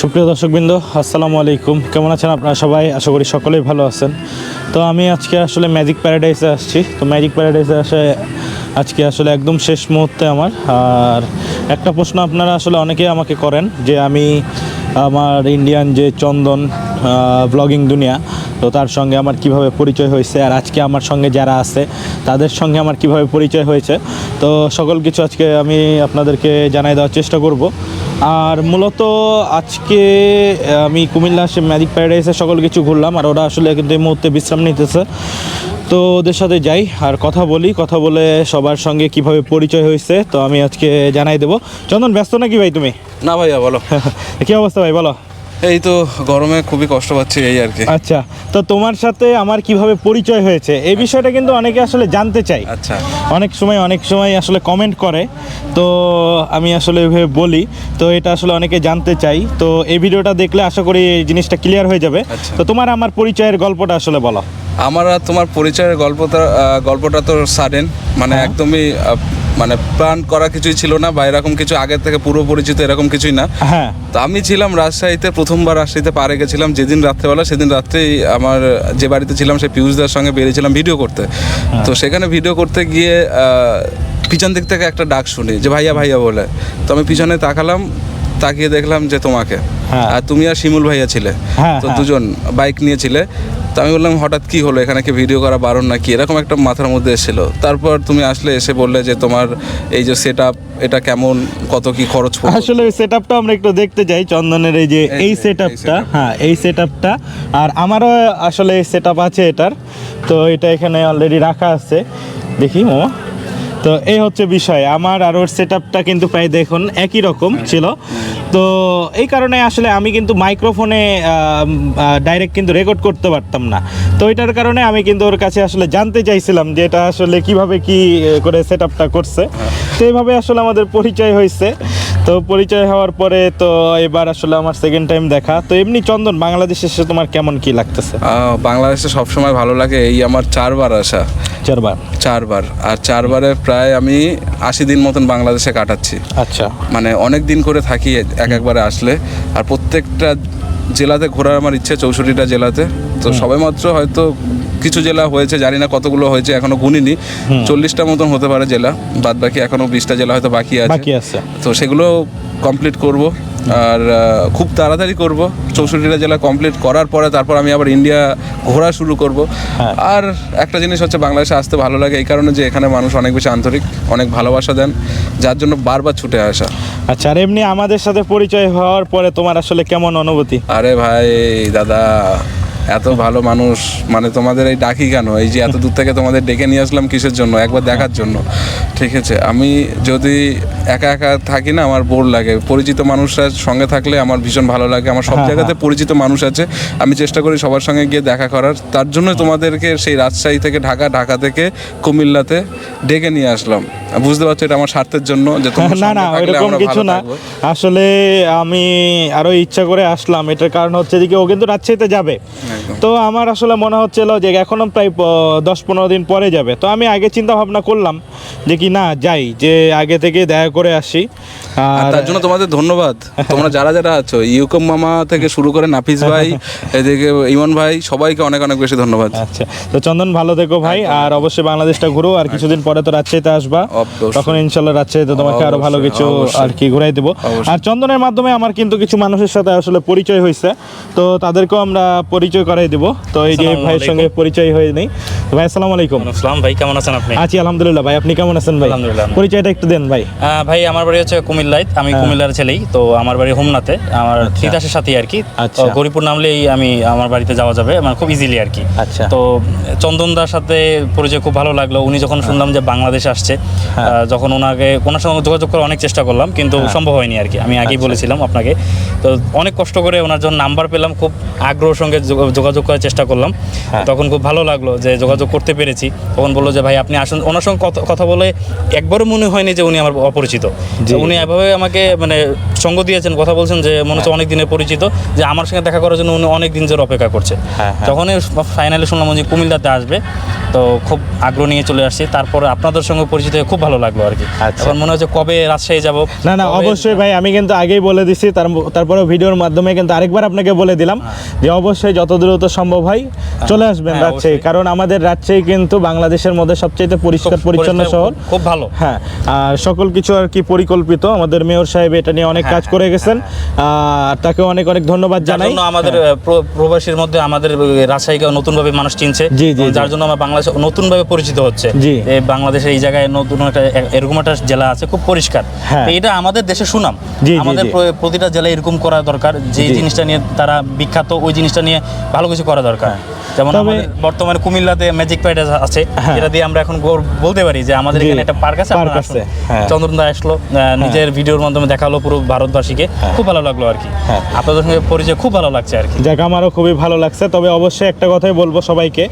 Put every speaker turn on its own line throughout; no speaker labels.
সুপ্রিয় দর্শকবৃন্দ, আসসালামু আলাইকুম। কেমন আছেন আপনারা সবাই? আশা করি সকলেই ভালো আছেন। তো আমি আজকে আসলে ম্যাজিক প্যারাডাইসে আসছি। তো ম্যাজিক প্যারাডাইসে আসে আজকে আসলে একদম শেষ মুহূর্তে আমার। আর একটা প্রশ্ন আপনারা আসলে অনেকেই আমাকে করেন যে আমি আমার ইন্ডিয়ান যে চন্দন ব্লগিং দুনিয়া, তো তার সঙ্গে আমার কীভাবে পরিচয় হয়েছে আর আজকে আমার সঙ্গে যারা আছে, তাদের সঙ্গে আমার কীভাবে পরিচয় হয়েছে। তো সকল কিছু আজকে আমি আপনাদেরকে জানাই দেওয়ার চেষ্টা করব। আর মূলত আজকে আমি কুমিল্লা সে ম্যাজিক প্যারাডাইসে সকল কিছু ঘুরলাম আর ওরা আসলে কিন্তু এই মুহূর্তে বিশ্রাম নিতেছে। তো ওদের সাথে যাই আর কথা বলি কথা বলে সবার সঙ্গে কীভাবে পরিচয় হয়েছে তো আমি আজকে জানাই দেবো। চন্দন ব্যস্ত নাকি ভাই তুমি?
না ভাইয়া বলো।
কী অবস্থা ভাই বলো।
এই তো গরমে খুবই কষ্ট পাচ্ছি এই আর কি।
আচ্ছা তো তোমার সাথে আমার কীভাবে পরিচয় হয়েছে এই বিষয়টা কিন্তু অনেকে আসলে জানতে চাই
আচ্ছা।
অনেক সময় অনেক সময় আসলে কমেন্ট করে। তো আমি আসলে এভাবে বলি তো এটা আসলে অনেকে জানতে চাই তো এই ভিডিওটা দেখলে আশা করি এই জিনিসটা ক্লিয়ার হয়ে যাবে।
আচ্ছা।
তো তোমার আমার পরিচয়ের গল্পটা আসলে বলো।
আমার আর তোমার পরিচয়ের গল্পটা গল্পটা তো সাডেন মানে
হ্যাঁ।
একদমই মানে প্ল্যান করা কিছুই ছিল না বা এরকম কিছু আগের থেকে পুরো পরিচিত এরকম কিছুই না।
হ্যাঁ।
তো আমি ছিলাম রাজশাহীতে প্রথমবার রাজশাহীতে পারে গেছিলাম যেদিন রাত্রেবেলা সেদিন রাত্রেই আমার যে বাড়িতে ছিলাম সেই পিয়ুষদার সঙ্গে বেরিয়েছিলাম ভিডিও করতে। তো সেখানে ভিডিও করতে গিয়ে পিছন দিক থেকে একটা ডাক শুনি যে ভাইয়া ভাইয়া বলে। তো আমি পিছনে তাকালাম তাকিয়ে দেখলাম যে তোমাকে।
হ্যাঁ।
আর তুমি আর শিমুল ভাইয়া ছিলে।
হ্যাঁ,
তো
হ্যাঁ।
দুজন বাইক নিয়েছিলে তো আমি বললাম হঠাৎ কি হলো? এখানে কি ভিডিও করা বারণ নাকি? এরকম একটা মাথার মধ্যে এসেছিল। তারপর তুমি আসলে এসে বললে যে তোমার এই যে সেট এটা কেমন? কত কি খরচ পড়বে
আসলে ওই সেট আপটা আমরা একটু দেখতে যাই চন্দনের এই যে
এই
সেট আপটা হ্যাঁ এই সেট আপটা আর আমারও আসলে এই সেট আপ আছে এটার। তো এটা এখানে অলরেডি রাখা আছে। দেখি মামা। তো এই হচ্ছে বিষয়। আমার আর ওর সেট কিন্তু প্রায় দেখুন একই রকম ছিল। তো এই কারণে আসলে আমি কিন্তু মাইক্রোফোনে ডাইরেক্ট কিন্তু রেকর্ড করতে পারতাম না। তো এটার কারণে আমি কিন্তু ওর কাছে আসলে জানতে চাইছিলাম যে এটা আসলে কীভাবে কি করে সেট করছে। তো এইভাবে আসলে আমাদের পরিচয় হয়েছে। তো পরিচয় হওয়ার পরে তো এবার আসলে আমার সেকেন্ড টাইম দেখা। তো এমনি চন্দন, বাংলাদেশে এসে তোমার কেমন কি লাগতেছে?
বাংলাদেশে সবসময় ভালো লাগে। এই আমার চারবার আসা।
চারবার?
চারবার। আর চারবারে প্রায় আমি আশি দিন মতন বাংলাদেশে কাটাচ্ছি।
আচ্ছা।
মানে অনেক দিন করে থাকি এক একবারে আসলে। আর প্রত্যেকটা জেলাতে ঘোরার আমার ইচ্ছে চৌষট্টিটা জেলাতে। তো সবে মাত্র হয়তো কিছু জেলা হয়েছে জানি না কতগুলো হয়েছে এখনও গুনিনি। চল্লিশটা মতন হতে পারে জেলা বাদ বাকি এখনও বিশটা জেলা হয়তো বাকি আছে।
বাকি আছে।
তো সেগুলো কমপ্লিট করব। আর খুব তাড়াতাড়ি করব। চৌষট্টিটা জেলা কমপ্লিট করার পরে তারপর আমি আবার ইন্ডিয়া ঘোরা শুরু করব।
হ্যাঁ।
আর একটা জিনিস হচ্ছে বাংলাদেশে আসতে ভালো লাগে এই কারণে যে এখানে মানুষ অনেক বেশি আন্তরিক অনেক ভালোবাসা দেন যার জন্য বারবার ছুটে আসা।
আচ্ছা আর এমনি আমাদের সাথে পরিচয় হওয়ার পরে তোমার আসলে কেমন অনুভূতি?
আরে ভাই দাদা এত ভালো মানুষ মানে তোমাদের এই ডাকি কেন? এই যে এত দূর থেকে তোমাদের ডেকে নিয়ে আসলাম কিসের জন্য? একবার দেখার জন্য। ঠিক আছে আমি যদি একা একা থাকি না আমার বোর লাগে। পরিচিত মানুষরা সঙ্গে থাকলে আমার ভীষণ ভালো লাগে। আমার সব
হ্যাঁ,
জায়গাতে পরিচিত মানুষ আছে। আমি চেষ্টা করি সবার সঙ্গে গিয়ে দেখা করার। তার জন্য তোমাদেরকে সেই রাজশাহী থেকে ঢাকা ঢাকা থেকে কুমিল্লাতে ডেকে নিয়ে আসলাম। বুঝতে পারছ এটা আমার স্বার্থের জন্য যে
না না
আমরা
কিছু না। আসলে আমি আরও ইচ্ছা করে আসলাম। এটার কারণ হচ্ছে যে ও কিন্তু রাজশাহীতে যাবে।
একদম।
তো আমার আসলে মনে হচ্ছিল যে এখনও প্রায় দশ পনেরো দিন পরে যাবে। তো আমি আগে চিন্তা ভাবনা করলাম যে কি না যাই যে আগে থেকে দেখা করে আসি।
আর তার জন্য তোমাদের ধন্যবাদ। তোমরা যারা যারা আছো ইউকম মামা থেকে শুরু করে নাফিস ভাই এদিকে ইমন ভাই সবাইকে অনেক অনেক বেশি ধন্যবাদ।
আচ্ছা তো চন্দন ভালো থেকো ভাই। আর অবশ্যই বাংলাদেশটা ঘুরো আর কিছুদিন পরে তো রাজশাহীতে আসবা। তখন ইনশাল্লাহ রাজশাহীতে তোমাকে আরও ভালো কিছু আর কি ঘুরাই দেবো। আর চন্দনের মাধ্যমে আমার কিন্তু কিছু মানুষের সাথে আসলে পরিচয় হয়েছে তো তাদেরকেও আমরা পরিচয় করাই দেবো। তো এই যে ভাইয়ের সঙ্গে পরিচয় হয়ে নেই। ভাই আসসালামু আলাইকুম।
আসসালাম। ভাই কেমন আছেন আপনি?
আছি আলহামদুলিল্লাহ ভাই। আপনি কেমন আছেন ভাই?
আলহামদুলিল্লাহ।
পরিচয়টা একটু দেন ভাই।
ভাই আমার বাড়ি হচ্ছে কুমিল্লায়। আমি
হ্যাঁ।
কুমিল্লার ছেলেই। তো আমার বাড়ি হোমনাতে। আমার তিতাসের সাথে আর কি।
আচ্ছা।
গরিপুর নামলেই আমি আমার বাড়িতে যাওয়া যাবে। মানে খুব ইজিলি আর কি।
আচ্ছা।
তো চন্দনদার সাথে পরিচয় খুব ভালো লাগল। উনি যখন শুনলাম যে বাংলাদেশে আসছে
হ্যাঁ।
যখন ওনাকে ওনার সঙ্গে যোগাযোগ করে অনেক চেষ্টা করলাম কিন্তু সম্ভব হয়নি আর কি। আমি আগেই
আচ্ছা।
বলেছিলাম আপনাকে। তো অনেক কষ্ট করে ওনার জন্য নাম্বার পেলাম। খুব আগ্রহের সঙ্গে যোগাযোগ করার চেষ্টা করলাম
হ্যাঁ।
তখন খুব ভালো লাগল যে যোগাযোগ করতে পেরেছি তখন বলল যে ভাই আপনি আসুন ওনার সঙ্গে কথা- বলে একবারও মনে হয়নি যে উনি আমার অপরিচিত। উনি এভাবে আমাকে মানে সঙ্গ দিয়েছেন কথা বলছেন যে মনে হচ্ছে অনেক দিনের পরিচিত যে আমার সঙ্গে দেখা করার জন্য উনি অনেক দিন ধরে অপেক্ষা করছে।
হ্যাঁ, হ্যাঁ।
যখনই ফাইনালি শুনলাম যে কুমিল্লাতে আসবে তো খুব আগ্রহ নিয়ে চলে আসছি। তারপরে আপনাদের সঙ্গে পরিচিত হয়ে খুব ভালো লাগল আর কি
আচ্ছা।
এখন মনে হচ্ছে কবে রাজশাহী যাব
না না অবশ্যই ভাই আমি কিন্তু আগেই বলে দিছি তার তারপরে ভিডিওর মাধ্যমে কিন্তু আরেকবার আপনাকে বলে দিলাম যে অবশ্যই যত দ্রুত সম্ভব হয় চলে আসবেন
হ্যাঁ,
রাজশাহী কারণ আমাদের রাজশাহী কিন্তু বাংলাদেশের মধ্যে সবচেয়ে পরিষ্কার পরিচ্ছন্ন শহর।
খুব ভালো।
হ্যাঁ আর সকল কিছু আর কি পরিকল্পিত আমাদের মেয়র সাহেব এটা নিয়ে অনেক কাজ করে গেছেন। তাকে অনেক অনেক ধন্যবাদ
হ্যাঁ,
জানাই।
আমাদের প্রবাসীর মধ্যে আমাদের রাজশাহীকে নতুনভাবে মানুষ চিনছে।
জি, জি,
যার জন্য আমরা বাংলাদেশ নতুনভাবে পরিচিত হচ্ছে।
জি।
বাংলাদেশের এই জায়গায় নতুন একটা এরকম একটা জেলা আছে খুব পরিষ্কার।
হ্যাঁ।
এটা আমাদের দেশে সুনাম। আমাদের প্রতিটা জেলায় এরকম করা দরকার। যে জিনিসটা নিয়ে তারা বিখ্যাত ওই জিনিসটা নিয়ে ভালো কিছু করা দরকার। যেমন বর্তমানে কুমিল্লাতে ম্যাজিক আছে
হ্যাঁ।
যেটা দিয়ে আমরা এখন বলতে পারি যে আমাদের এখানে একটা পার্ক আছে
পার্ক আছে, হ্যাঁ।
চন্দ্রন দা আসলো নিজের ভিডিওর মাধ্যমে দেখাল পুরো ভারতবাসীকে। খুব ভালো লাগল আর কি।
হ্যাঁ।
আপনাদের সঙ্গে পরিচয় খুব ভালো লাগছে আর কি।
যাক আমারও খুবই ভালো লাগছে। তবে অবশ্যই একটা কথাই বলব সবাইকে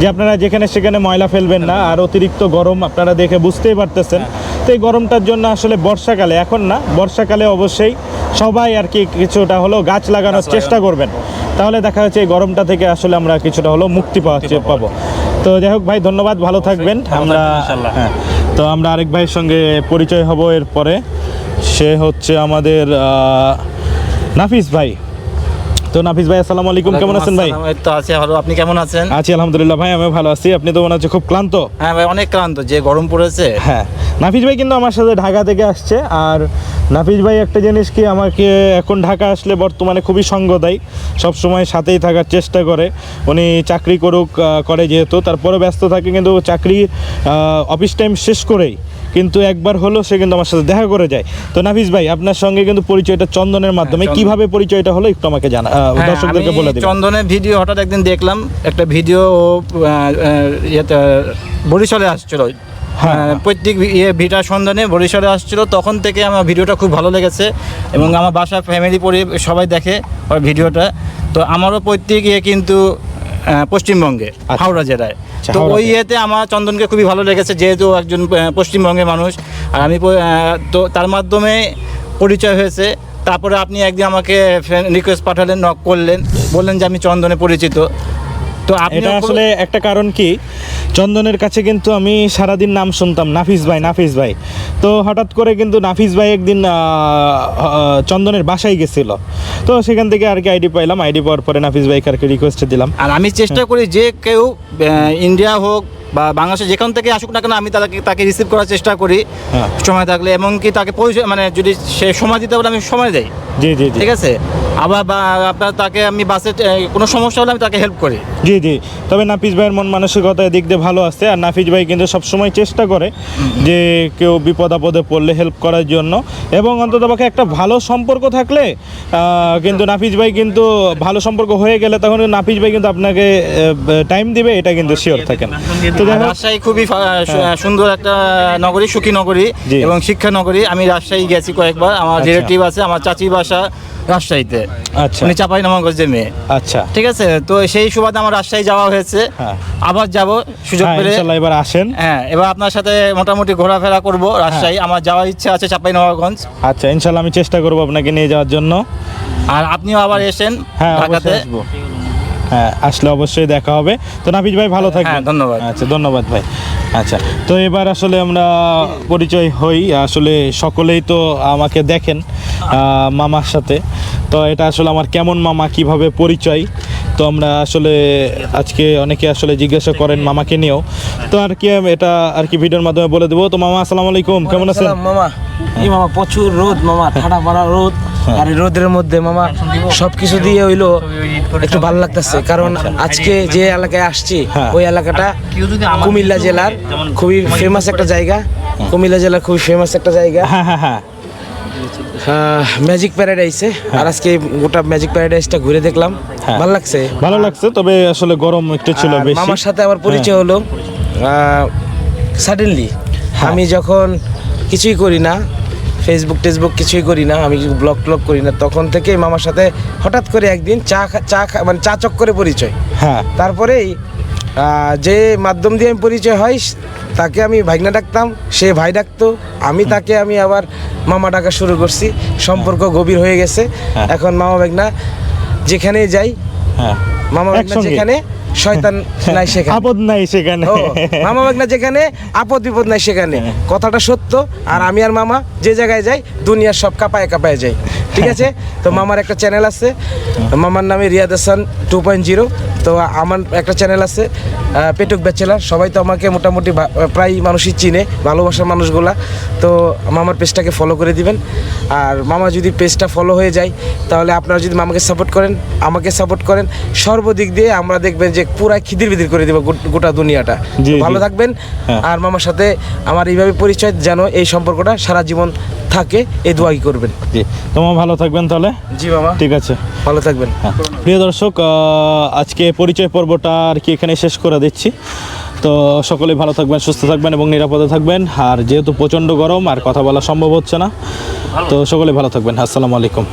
যে আপনারা যেখানে সেখানে ময়লা ফেলবেন না আর অতিরিক্ত গরম আপনারা দেখে বুঝতেই পারতেছেন। তো এই গরমটার জন্য আসলে বর্ষাকালে এখন না বর্ষাকালে অবশ্যই সবাই আর কি কিছুটা হলো গাছ লাগানোর চেষ্টা করবেন। তাহলে দেখা যাচ্ছে এই গরমটা থেকে আসলে আমরা কিছুটা হলো মুক্তি পাওয়া পাবো। তো যাই হোক ভাই ধন্যবাদ ভালো থাকবেন। আমরা হ্যাঁ তো আমরা আরেক ভাইয়ের সঙ্গে পরিচয় হব এরপরে। সে হচ্ছে আমাদের নাফিস ভাই। তো নাফিস ভাই আসসালামু আলাইকুম। কেমন আছেন ভাই?
তো আছি ভালো। আপনি কেমন আছেন?
আছি আলহামদুলিল্লাহ ভাই আমি ভালো আছি। আপনি তো মনে হচ্ছে খুব ক্লান্ত?
হ্যাঁ ভাই অনেক ক্লান্ত। যে গরম পড়েছে।
হ্যাঁ। নাফিস ভাই কিন্তু আমার সাথে ঢাকা থেকে আসছে। আর নাফিস ভাই একটা জিনিস কি আমাকে এখন ঢাকা আসলে বর্তমানে খুবই সঙ্গ দেয় সবসময় সাথেই থাকার চেষ্টা করে। উনি চাকরি করুক করে যেহেতু। তারপরে ব্যস্ত থাকে কিন্তু চাকরি অফিস টাইম শেষ করেই। কিন্তু একবার হলো সে কিন্তু আমার সাথে দেখা করে যায় তো নাফিস ভাই আপনার সঙ্গে কিন্তু পরিচয়টা চন্দনের মাধ্যমে
চন্দন।
কীভাবে পরিচয়টা হলো একটু আমাকে জানা
হ্যাঁ,
দর্শকদেরকে বলে দিবেন
চন্দনের ভিডিও হঠাৎ একদিন দেখলাম একটা ভিডিও ইয়েতে বরিশালে আসছিল
হ্যাঁ।
প্রত্যেক ইয়ে ভিটার সন্ধানে বরিশালে আসছিল তখন থেকে আমার ভিডিওটা খুব ভালো লেগেছে এবং আমার বাসা ফ্যামিলি পরি সবাই দেখে ওর ভিডিওটা তো আমারও প্রত্যেক ইয়ে কিন্তু পশ্চিমবঙ্গে
আচ্ছা।
হাওড়া জেলায় তো ওই ইয়েতে আমার চন্দনকে খুবই ভালো লেগেছে যেহেতু একজন পশ্চিমবঙ্গের মানুষ। আর আমি তো তার মাধ্যমে পরিচয় হয়েছে। তারপরে আপনি একদিন আমাকে রিকোয়েস্ট পাঠালেন নক করলেন। বললেন যে আমি চন্দনে পরিচিত। তো
এটা আসলে একটা কারণ কি? চন্দনের কাছে কিন্তু আমি সারাদিন নাম শুনতাম নাফিস ভাই নাফিস ভাই। তো হঠাৎ করে কিন্তু নাফিস ভাই একদিন চন্দনের বাসায় গেছিল। তো সেখান থেকে আর কি আইডি পাইলাম আইডি পাওয়ার পরে নাফিস ভাইকে আর কি রিকোয়েস্ট দিলাম।
আর আমি চেষ্টা করি যে কেউ ইন্ডিয়া হোক বা বাংলাদেশে যেখান থেকে আসুক না কেন আমি তাকে তাকে রিসিভ করার চেষ্টা করি।
হ্যাঁ।
সময় থাকলে এমনকি তাকে পরিচয় মানে যদি সে সময় দিতে পারে আমি সময় দেই।
জি জি।
ঠিক আছে? আবার বা আপনার তাকে আমি বাসে কোনো সমস্যা হলে আমি তাকে হেল্প করি।
জি জি। তবে নাফিস ভাইয়ের মন মানসিকতা এদিক দিয়ে ভালো আছে আর নাফিস ভাই কিন্তু সবসময় চেষ্টা করে যে কেউ বিপদ আপদে পড়লে হেল্প করার জন্য। এবং অন্তত অন্ততপক্ষে একটা ভালো সম্পর্ক থাকলে কিন্তু নাফিস ভাই কিন্তু ভালো সম্পর্ক হয়ে গেলে তখন নাফিস ভাই কিন্তু আপনাকে টাইম দিবে এটা কিন্তু শিওর থাকেন তো
রাজশাহী খুবই সুন্দর একটা নগরী সুখী নগরী এবং শিক্ষা নগরী। আমি রাজশাহী গেছি কয়েকবার। আমার
আচ্ছা।
রিলেটিভ আছে আমার চাচির বাসা রাজশাহীতে।
আচ্ছা।
উনি চাপাই নবাবগঞ্জের মেয়ে।
আচ্ছা।
ঠিক আছে? তো সেই সুবাদে আমার রাজশাহী যাওয়া হয়েছে।
হ্যাঁ।
আবার যাব সুযোগ
হ্যাঁ
পেলে।
এবার আসেন।
হ্যাঁ এবার আপনার সাথে মোটামুটি ঘোরাফেরা করব রাজশাহী। আমার যাওয়ার ইচ্ছা আছে চাপাই নবাবগঞ্জ।
আচ্ছা ইনশাল্লাহ আমি চেষ্টা করব আপনাকে নিয়ে যাওয়ার জন্য।
আর আপনিও আবার এসেন
হ্যাঁ
ঢাকাতে।
হ্যাঁ আসলে অবশ্যই দেখা হবে। তো নাফিজ ভাই ভালো থাকবেন।
হ্যাঁ, ধন্যবাদ।
আচ্ছা ধন্যবাদ ভাই। আচ্ছা তো এবার আসলে আমরা পরিচয় হই। আসলে সকলেই তো আমাকে দেখেন মামার সাথে। তো এটা আসলে আমার কেমন মামা কীভাবে পরিচয়? তো আমরা আসলে আজকে অনেকে আসলে জিজ্ঞাসা করেন মামাকে নিয়েও। তো আর কি আমি এটা আর কি ভিডিওর মাধ্যমে বলে দেবো। তো মামা আসসালামু আলাইকুম কেমন আছেন?
মামা। এই মামা প্রচুর রোদ মামা ঠাডা মারা রোদ। আর এই রোদের মধ্যে মামা সবকিছু দিয়ে হইল একটু ভালো লাগতেছে। কারণ আজকে যে এলাকায় আসছি
হ্যাঁ।
ওই এলাকাটা কুমিল্লা জেলার খুবই ফেমাস একটা জায়গা। কুমিল্লা জেলার খুবই ফেমাস একটা জায়গা।
হ্যাঁ হ্যাঁ হ্যাঁ।
ম্যাজিক প্যারাডাইসে আর আজকে গোটা ম্যাজিক প্যারাডাইসটা ঘুরে দেখলাম।
হ্যাঁ।
ভালো লাগছে?
ভালো লাগছে তবে আসলে গরম একটু ছিল বেশি।
মামার সাথে আমার পরিচয় হলো সাডেনলি
হ্যাঁ।
আমি যখন কিছুই করি না ফেসবুক টেসবুক কিছুই করি না আমি ব্লগ ট্লগ করি না তখন থেকেই মামার সাথে হঠাৎ করে একদিন চা চা খা- মানে চা চক করে পরিচয়।
হ্যাঁ।
তারপরেই যে মাধ্যম দিয়ে আমি পরিচয় হয় তাকে আমি ভাইগনা ডাকতাম সে ভাই ডাকতো আমি তাকে আমি আবার মামা ডাকা শুরু করছি সম্পর্ক গভীর হয়ে গেছে।
হ্যাঁ।
এখন মামা ভাগনা যেখানে যাই
হ্যাঁ।
মামা
একসঙ্গে।
যেখানে শয়তান নাই সেখানে।
আপদ নাই সেখানে।
মামা ভাগনা যেখানে আপদ বিপদ নাই সেখানে। কথাটা সত্য আর আমি আর মামা যে জায়গায় যাই দুনিয়ার সব কাপায় কাপায় যাই। ঠিক আছে? তো মামার একটা চ্যানেল আছে। মামার নামে Riyad Hasan two point zero তো আমার একটা চ্যানেল আছে পেটুক ব্যাচেলার। সবাই তো আমাকে মোটামুটি প্রায় মানুষই চিনে ভালোবাসার মানুষগুলা। তো মামার পেজটাকে ফলো করে দিবেন। আর মামা যদি পেজটা ফলো হয়ে যায় তাহলে আপনারা যদি মামাকে সাপোর্ট করেন আমাকে সাপোর্ট করেন সর্বদিক দিয়ে আমরা দেখবেন যে পুরা খিদির বিদির করে দেবো গোট- দুনিয়াটা। ভালো থাকবেন।
হ্যাঁ।
আর মামার সাথে আমার এইভাবে পরিচয় যেন এই সম্পর্কটা সারা জীবন থাকে এই দোয়াই করবেন।
তোমার ভালো থাকবেন তাহলে?
জি বাবা।
ঠিক আছে।
ভালো থাকবেন।
হ্যাঁ। প্রিয় দর্শক আহ, আজকে পরিচয় পর্বটা আর কি এখানে শেষ করে দিচ্ছি। তো সকলে ভালো থাকবেন সুস্থ থাকবেন এবং নিরাপদে থাকবেন। আর যেহেতু প্রচণ্ড গরম আর কথা বলা সম্ভব হচ্ছে না তো সকলে ভালো থাকবেন। আসসালামু আলাইকুম।